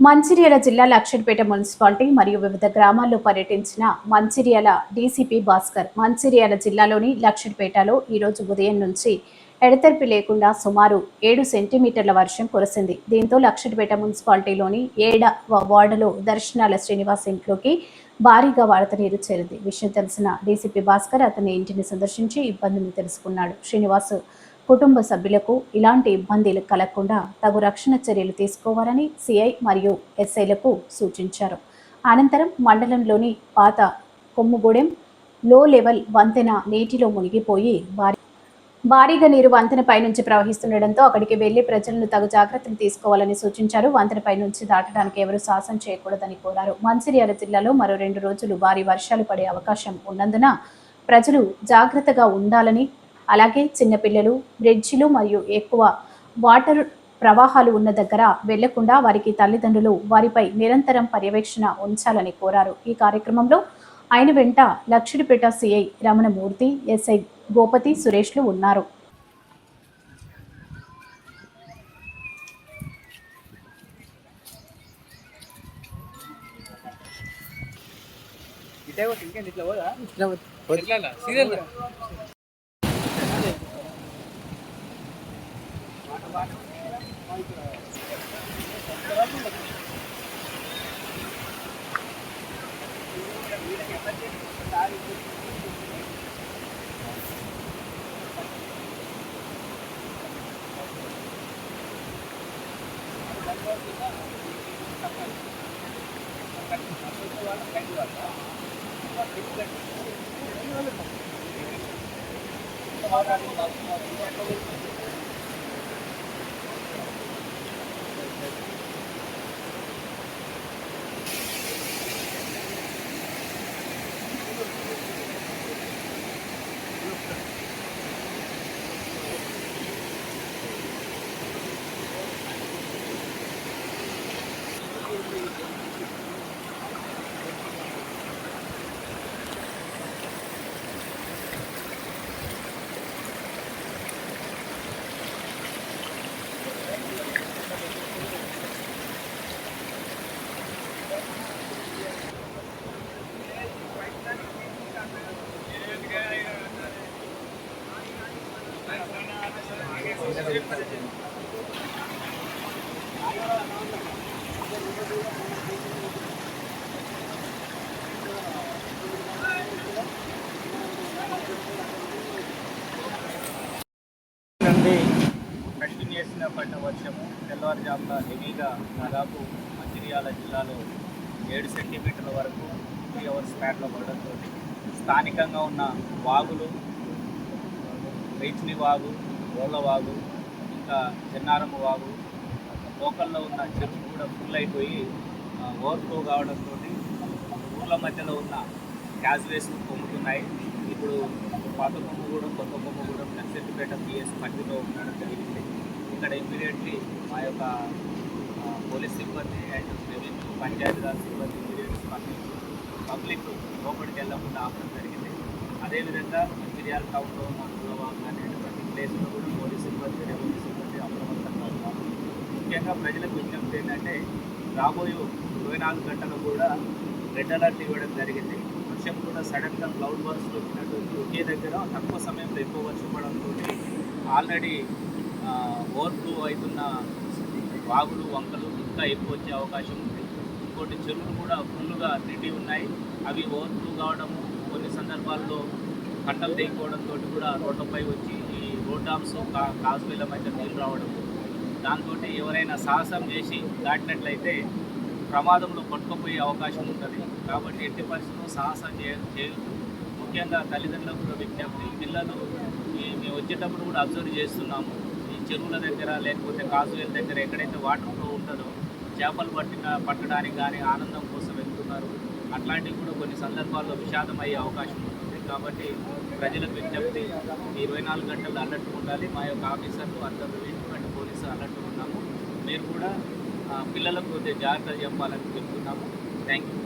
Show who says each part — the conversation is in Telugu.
Speaker 1: మంచిర్యాల జిల్లా లక్షడ్పేట మున్సిపాలిటీ మరియు వివిధ గ్రామాల్లో పర్యటించిన మంచిర్యాల డీసీపీ భాస్కర్. మంచిర్యాల జిల్లాలోని లక్షడ్పేటలో ఈరోజు ఉదయం నుంచి ఎడతెరిపి లేకుండా సుమారు ఏడు సెంటీమీటర్ల వర్షం కురిసింది. దీంతో లక్షడ్పేట మున్సిపాలిటీలోని ఏడ వార్డులో దర్శనాల శ్రీనివాస్ ఇంట్లోకి భారీగా వరద నీరు చేరింది. విషయం తెలిసిన డీసీపీ భాస్కర్ అతని ఇంటిని సందర్శించి ఇబ్బందిని తెలుసుకున్నాడు. శ్రీనివాస్ కుటుంబ సభ్యులకు ఇలాంటి ఇబ్బందులు కలగకుండా తగు రక్షణ చర్యలు తీసుకోవాలని సిఐ మరియు ఎస్ఐలకు సూచించారు. అనంతరం మండలంలోని పాత కొమ్ముగూడెం లో లెవెల్ వంతెన నీటిలో మునిగిపోయి భారీ భారీగా నీరు వంతెనపై నుంచి ప్రవహిస్తుండటంతో అక్కడికి వెళ్ళి ప్రజలను తగు జాగ్రత్తలు తీసుకోవాలని సూచించారు. వంతెనపై నుంచి దాటడానికి ఎవరు సాహసం చేయకూడదని కోరారు. మంచిర్యాల జిల్లాలో మరో రెండు రోజులు భారీ వర్షాలు పడే అవకాశం ఉన్నందున ప్రజలు జాగ్రత్తగా ఉండాలని అలాగే చిన్నపిల్లలు బ్రిడ్జిలు మరియు ఎక్కువ వాటర్ ప్రవాహాలు ఉన్న దగ్గర వెళ్ళకుండా వారికి తల్లిదండ్రులు వారిపై నిరంతరం పర్యవేక్షణ ఉంచాలని కోరారు. ఈ కార్యక్రమంలో ఆయన వెంట లక్షడిపేట సిఐ రమణమూర్తి ఎస్ఐ గోపతి సురేష్లు ఉన్నారు.
Speaker 2: ఇట్లా. ఇట్లా అలా, సీరియల్గా.
Speaker 3: నుండి కంటిన్యూస్గా పడిన వర్షము తెల్లవారుజామున హెవీగా దాదాపు మంచిర్యాల జిల్లాలో ఏడు సెంటీమీటర్ల వరకు త్రీ అవర్స్ స్పాట్లో పడడంతో స్థానికంగా ఉన్న వాగులు రేచిని వాగు గోళ్ళ వాగు ఇంకా చెన్నారమ్మ వాగు లోకల్లో ఉన్న చెరువు కూడా ఫుల్ అయిపోయి ఓవర్ఫ్లో కావడంతో ఊర్ల మధ్యలో ఉన్న క్యాజ్వేస్ పొంగుతున్నాయి. ఇప్పుడు పాత కొమ్మ కూడా కొత్త కొమ్మగూడెం నర్సెట్టిపేట పిఎస్ పరిధిలో ఉండడం జరిగింది. ఇక్కడ ఇమీడియట్లీ మా యొక్క పోలీస్ సిబ్బంది అండ్ రెవెన్యూ పంచాయతీరాజ్ సిబ్బంది ఇమీడియట్ స్పందించి పబ్లిక్ లోపలికి వెళ్ళకుండా ఆపడం జరిగింది. అదేవిధంగా మంచిర్యాల టౌన్లో ఉన్న కులవాళ్ళు అనేటువంటి ప్లేస్లో కూడా పోలీస్ సిబ్బంది రెవెన్యూ సిబ్బంది అప్రమత్తంగా ఉన్నారు. ముఖ్యంగా ప్రజలకు విజ్ఞప్తి ఏంటంటే రాబోయే ఇరవై నాలుగు గంటలు కూడా రెడ్ అలర్ట్ ఇవ్వడం జరిగింది. వర్షం కూడా సడన్గా క్లౌడ్ బర్స్ట్ వచ్చినటువంటి ఒకే దగ్గర తక్కువ సమయంలో ఎక్కువ వర్షం పడంతో ఆల్రెడీ ఓవర్ఫ్లో అవుతున్న వాగులు వంకలు ఇంకా ఎక్కువ వచ్చే అవకాశం ఉంది. ఇంకోటి చెరువులు కూడా ఫుల్గా నిండి ఉన్నాయి. అవి ఓవర్ఫ్లో కావడము కొన్ని సందర్భాల్లో కట్టలు తెగిపోవడంతో కూడా రోడ్లపై వచ్చి ఈ రోడ్ డామ్స్ కా మధ్య నీళ్ళు రావడం. దాంతో ఎవరైనా సాహసం చేసి దాటినట్లయితే ప్రమాదంలో కొట్టుకుపోయే అవకాశం ఉంటుంది. కాబట్టి ఎట్టి పరిస్థితుల్లో సాహసం చేయ చేయొద్దు. ముఖ్యంగా తల్లిదండ్రులకు కూడా విజ్ఞప్తి. పిల్లలు ఈ మేము వచ్చేటప్పుడు కూడా అబ్జర్వ్ చేస్తున్నాము. ఈ చెరువుల దగ్గర లేకపోతే కాజువేల దగ్గర ఎక్కడైతే వాటర్ ఫ్లో ఉంటుందో చేపలు పట్టిన పట్టడానికి కానీ ఆనందం కోసం వెళ్తున్నారు. అట్లాంటివి కూడా కొన్ని సందర్భాల్లో విషాదం అయ్యే అవకాశం ఉంటుంది. కాబట్టి ప్రజలకు విజ్ఞప్తి ఇరవై నాలుగు గంటలు అలర్ట్ ఉండాలి. మా యొక్క ఆఫీసర్లు అందరూ రెవెన్యూ అండ్ పోలీసు అలర్ట్ ఉన్నాము. మీరు కూడా పిల్లలకు కొద్దిగా జాగ్రత్తలు చెప్పాలని చెప్తున్నాము థ్యాంక్ యూ.